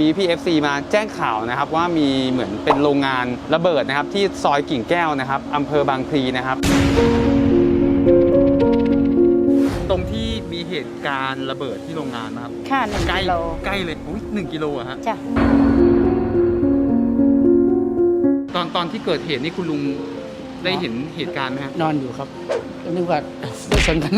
มีพี่ FC มาแจ้งข่าวนะครับว่ามีเหมือนเป็นโรงงานระเบิดนะครับ ที่ซอยกิ่งแก้วนะครับอำเภอบางพลีนะครับ ตรงที่มีเหตุการณ์ระเบิดที่โรงงานนะครับค่ะหนึ่งใกล้กิโลใกล้เลยอุ้ยหนึ่งกิโลอะฮะจ้ะตอนตอนที่เกิดเหตุนี่คุณลุงได้เห็นเหตุการณ์ไหมฮะนอนอยู่ครับก็นึกว่า ได้ชนกัน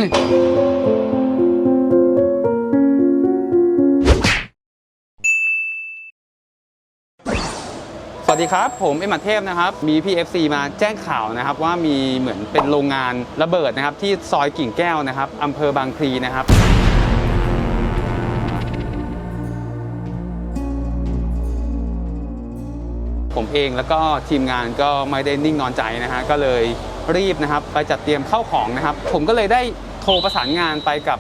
วัสดีครับ ผมเอ็มอาเทพนะครับ มีพี FC มาแจ้งข่าวนะครับ ว่ามีเหมือนเป็นโรงงานระเบิดนะครับ ที่ซอยกิ่งแก้วนะครับอำเภอบางพลีนะครับผมเองแล้วก็ทีมงานก็ไม่ได้นิ่งนอนใจนะฮะก็เลยรีบนะครับ ไปจัดเตรียมเข้าของนะครับ ผมก็เลยได้โทรประสานงานไปกับ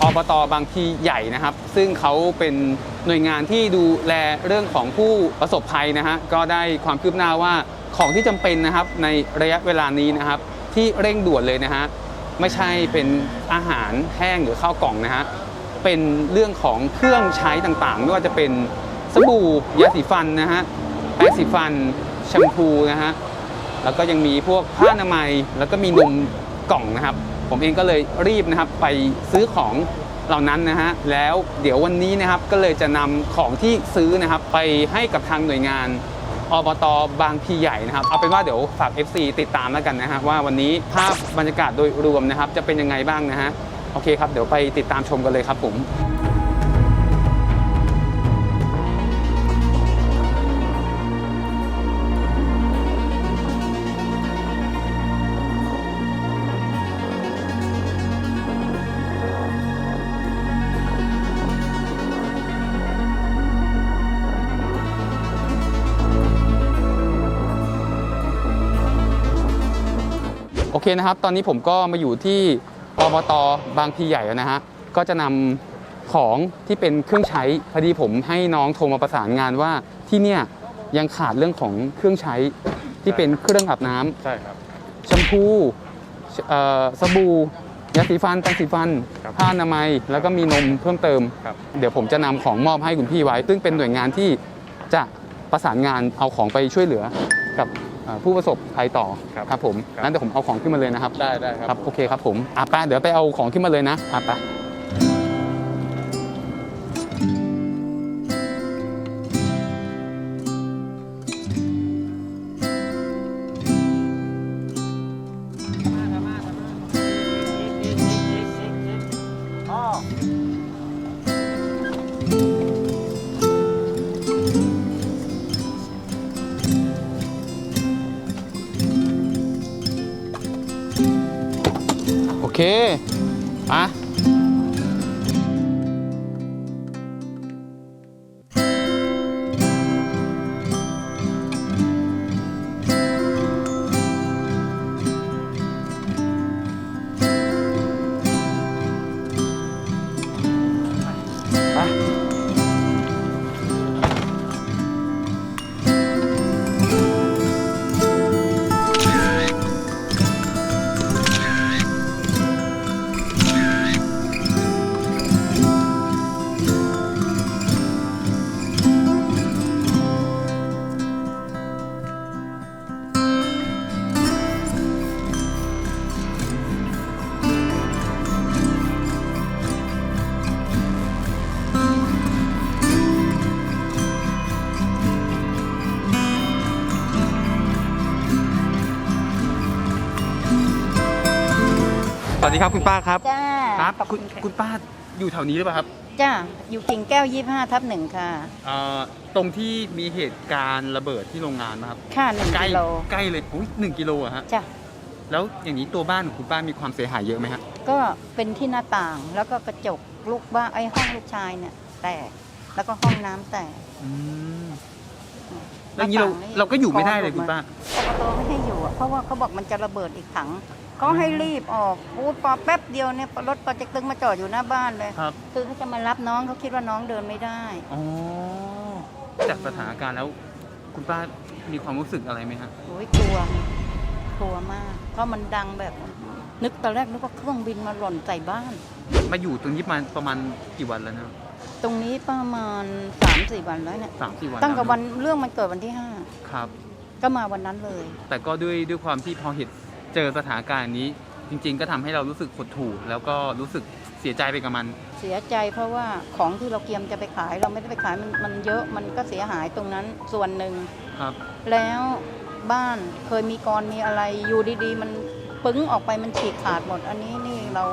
อบตบางพีใหญ่นะครับ ซึ่งเขาเป็นหน่วยงานที่ดูแลเรื่องของผู้ประสบภัยนะฮะก็ได้ความคืบหน้าว่าของที่จำเป็นนะครับในระยะเวลานี้นะครับ ที่เร่งด่วนเลยนะฮะไม่ใช่เป็นอาหารแห้งหรือข้าวกล่องนะฮะเป็นเรื่องของเครื่องใช้ต่างๆ ไม่ว่าจะเป็นสบู่ยาสีฟันนะฮะแป้งสีฟันแชมพูนะฮะแล้วก็ยังมีพวกผ้าอนามัยแล้วก็มีนมกล่องนะครับ ผมเองก็เลยรีบนะครับไปซื้อของเหล่านั้นนะฮะแล้วเดี๋ยววันนี้นะครับก็เลยจะนำของที่ซื้อนะครับ ไปให้กับทางหน่วยงานอบตบางพีใหญ่นะครับ เอาเป็นว่าเดี๋ยวฝาก FC ติดตามแล้วกันนะฮะว่าวันนี้ภาพบรรยากาศโดยรวมนะครับ จะเป็นยังไงบ้างนะฮะโอเคครับเดี๋ยวไปติดตามชมกันเลยครับผม เคนะครับ ตอนนี้ผมก็มาอยู่ที่อบตบางพลีใหญ่แล้วนะฮะ ก็จะนำของที่เป็นเครื่องใช้ พอดีผมให้น้องโทรมาประสานงานว่าที่เนี่ยยังขาดเรื่องของเครื่องใช้ที่เป็นเครื่องอาบน้ำใช่ครับแชมพูเอ่อสบู่ยาสีฟันแปรงสีฟันครับผ้าอนามัย แล้วก็มีนมเพิ่มเติมครับเดี๋ยวผมจะนำของมอบให้คุณพี่ไว้ ซึ่งเป็นหน่วยงานที่จะประสานงานเอาของไปช่วยเหลือกับเอ่อ ผู้ประสบภัยต่อครับครับผมครับนั้นเดี๋ยวผมเอาของขึ้นมาเลยนะครับ ได้ได้ครับครับ โอเคครับผมอะไปเดี๋ยวไปเอาของขึ้นมาเลยนะอะไป เคอะ ดีครับคุณป้าครับ จ้าครับขอบคุคุณณค่ะคุณป้าอยู่แถวนี้หรือเปล่าครับจ้าอยู่กิ่งแก้วยี่ห้าทับหนึ่งค่ะ เอ่อตรงที่มีเหตุการณ์ระเบิดที่โรงงานนะครับค่ะหนึ่งใกล้กิโลใกล้เลยอุ้ยหนึ่งกิโลอะฮะจ้ะแล้วอย่างนี้ตัวบ้านของคุณป้ามีความเสียหายเยอะไหมฮะก็เป็นที่หน้าต่างแล้วก็กระจกลูกบ้านไอ้ห้องลูกชายเนี่ย แตกแล้วก็ห้องน้ำแตกแล้วอย่างนี้เราหน้าต่างนี่เราก็อยู่ไม่ได้เลยพอคุณป้าอบตไม่ให้อยู่อะเพราะว่าเขาบอกมันจะระเบิดอีกถัง เขาให้รีบออกอู้ปอแป๊บเดียวเนี่ยรถปอเจกตึงมาจอดอยู่หน้าบ้านเลย ครับคือเขาจะมารับน้องเขาคิดว่าน้องเดินไม่ได้ อ๋อจากสถานการณ์แล้ว คุณป้ามีความรู้สึกอะไรไหมฮะ โอ้ยกลัว กลัวมาก เพราะมันดังแบบ นึกตอนแรกนึกว่าเครื่องบินมาหล่นใส่บ้าน มาอยู่ตรงนี้มาประมาณกี่วันแล้วนะตรงนี้ประมาณ3าสี่วันแล้วเนี่ยสามสี่วันตั้งแต่ล้ววันเรื่องมันเกิดวันที่ครับ5ก็มาวันนั้นเลย แต่ก็ด้วยด้วยความที่พอเห็น เจอสถานการณ์นี้ จริง ๆ ก็ทำให้เรารู้สึกหดหู่แล้วก็รู้สึกเสียใจไปกับมัน เสียใจเพราะว่าของที่เราเตรียมจะไปขายเราไม่ได้ไปขายมันมันเยอะมันก็เสียหายตรงนั้นส่วนหนึ่ง ครับ แล้วบ้านเคยมีกรมีอะไรอยู่ดีๆ มันปึ้งออกไปมันฉีกขาดหมด อันนี้นี่เรา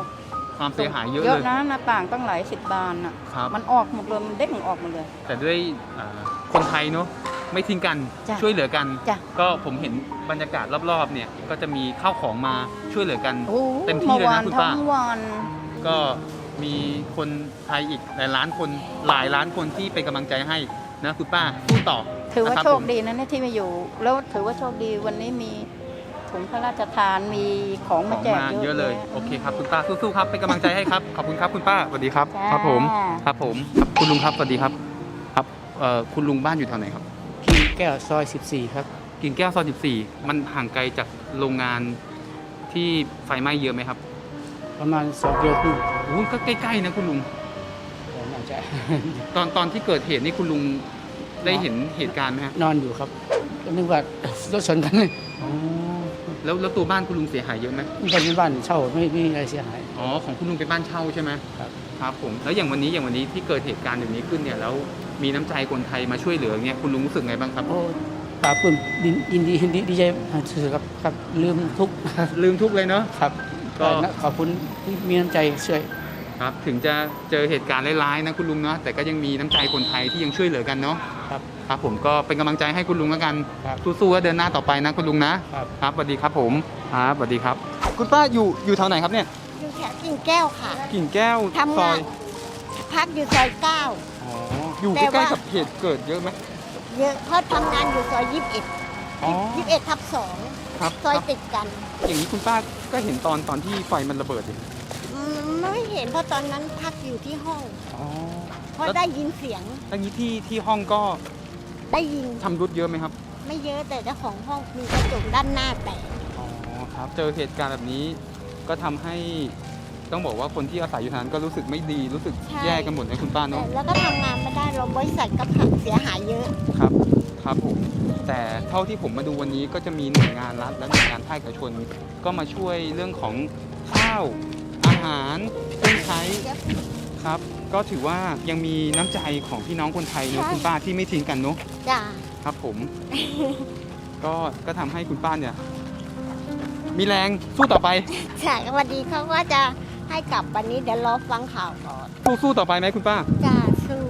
ความเสียหายเยอะเยอะเลยนะหน้าต่างตั้งหลายสิบบานอะ ครับ มันออกหมดเลยมันเด้งออกหมดเลย แต่ด้วยอ่าคนไทยเนาะ ไม่ทิ้งกันจ้ะช่วยเหลือกัน จ้ะ ก็ผมเห็นบรรยากาศรอบๆเนี่ยก็จะมีข้าวของมาช่วยเหลือกัน โอ้เต็มที่เลยนะมื่อวานคุณป้า ทั้งวัน ก็มีคนไทยอีกหลายล้านคนหลายล้านคนที่เป็นกำลังใจให้นะคุณป้าสู้ต่อถือว่านะรับโชคผม ดีนะเนี่ยที่มาอยู่ แล้วถือว่าโชคดีวันนี้มีถุงพระราชทานมีของขมาองแจกมาเยอะเยอะเลย แะ โอเคครับคุณป้าสู้ๆครับเป็นกำลังใจให้ครับ ขอบคุณครับคุณป้าสวัสดีครับ จ้า ครับผมครับผมครับคุณลุงครับสวัสดีครับ ครับเอ่อคุณลุงบ้านอยู่แถวไหนครับกิ่ง แก้วซอย 14 ครับ กิ่งแก้วซอย14 มันห่างไกลจากโรงงานที่ไฟไหม้เยอะไหมครับประมาณ2กิโลครึ่งอุ้ยก็ใกล้ๆนะคุณลุงผมอาจจะ ตอนตอนที่เกิดเหตุนี่คุณลุงได้เห็นเหตุการณ์ไหมครับนอนอยู่ครับก็นึกว่ารถชนกันเลยแล้วแล้วตัวบ้านคุณลุงเสียหายเยอะไหมนี่เป็นบ้านเช่าไม่ไม่มีอะไรเสียหาย อ๋อของคุณลุงเป็นบ้านเช่าใช่ไหมครับครับผมแล้วอย่างวันนี้อย่างวันนี้ที่เกิดเหตุการณ์อย่างนี้ขึ้นเนี่ยแล้ว มีน้ำใจคนไทยมาช่วยเหลือเนี่ยคุณลุงรู้สึกไงบ้างครับ โอ้ปลาปลื้มยินยินดียินดีดีใจสุดๆครับครับลืมทุกข์ลืมทุกข์เลยเนาะ ครับก็ ก็ขอบคุณที่มีน้ำใจช่วยครับ ถึงจะเจอเหตุการณ์ร้ายๆนะคุณลุงเนาะแต่ก็ยังมีน้ำใจคนไทยที่ยังช่วยเหลือกันเนาะครับ ครับผมก็เป็นกำลังใจให้คุณลุงแล้วกันครับสู้ๆและเดินหน้าต่อไปนะคุณลุงนะครับ ครับสวัสดีครับผมครับสวัสดีครับ คุณป้าอยู่อยู่แถวไหนครับเนี่ยอยู่แถวกิ่งแก้วค่ะ กิ่งแก้วทำซงาอนยพักอยู่ซอยเก้าอ๋อ อยู่แต่ใกล้ว่าๆกับเหตุเกิดเยอะไหมเยอะเพราะทำงานอยู่ซอยยี่สิบเอ็ดอ๋อยี่สิบเอ็ดทับสองครับซอยครับติดกันอย่างนี้คุณป้าก็เห็นตอนตอนที่ไฟมันระเบิดดิอืมไม่เห็นเพราะตอนนั้นพักอยู่ที่ห้องอ๋อเพราะแล้วได้ยินเสียงแล้วนี้ที่ที่ห้องก็ได้ยินทำรุดเยอะไหมครับไม่เยอะแต่เจ้าของห้องมีกระจกด้านหน้าแตกอ๋อครับ เจอเหตุการณ์แบบนี้ก็ทำให้ ต้องบอกว่าคนที่อาศัยอยู่ทางนั้นก็รู้สึกไม่ดีรู้สึกแย่กันหมดนะคุณป้าแต่เนาะแล้วก็ทำงานไม่ได้เราบริษัทก็ผักเสียหายเยอะ ครับครับผมแต่เท่าที่ผมมาดูวันนี้ก็จะมีหน่วยงานรัฐและหน่วยงานภาคเอกชน ก็มาช่วยเรื่องของข้าวอาหารเครื่องใช้ครับ ก็ถือว่ายังมีน้ำใจของพี่น้องคนไทยเนอะใช่ คุณป้าที่ไม่ทิ้งกันเนาะ จ้าครับผม ก็ก็ทำให้คุณป้าเนี่ย มีแรงสู้ต่อไปจ้าวันดีเขาว่าจะ ให้กลับวันนี้เดี๋ยวรอฟังข่าวก่อนสู้สู้ต่อไปไหมคุณป้า จ้าสู้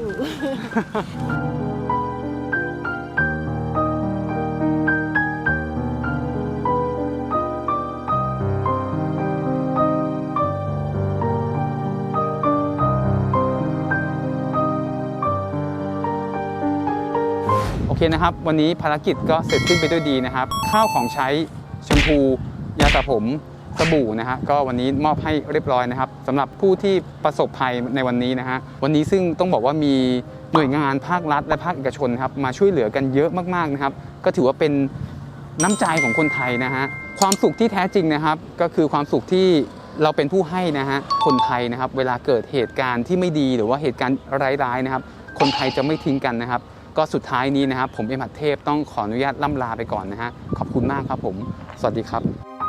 โอเคนะครับ วันนี้ภารกิจก็เสร็จสิ้นไปด้วยดีนะครับ ข้าวของใช้แชมพู ยาสระผม สบู่นะฮะก็วันนี้มอบให้เรียบร้อยนะครับสำหรับผู้ที่ประสบภัยในวันนี้นะฮะวันนี้ซึ่งต้องบอกว่ามีหน่วยงานภาครัฐ และภาคเอกชนครับมาช่วยเหลือกันเยอะมากๆนะครับ ก็ถือว่าเป็นน้ำใจของคนไทยนะฮะความสุขที่แท้จริงนะครับ ก็คือความสุขที่เราเป็นผู้ให้นะฮะคนไทยนะครับ เวลาเกิดเหตุการณ์ที่ไม่ดีหรือว่าเหตุการณ์ร้ายๆนะครับ คนไทยจะไม่ทิ้งกันนะครับ ก็สุดท้ายนี้นะครับ ผมเอ็มหัดเทพต้องขออนุญาตล่ำลาไปก่อนนะฮะขอบคุณมากครับผม สวัสดีครับ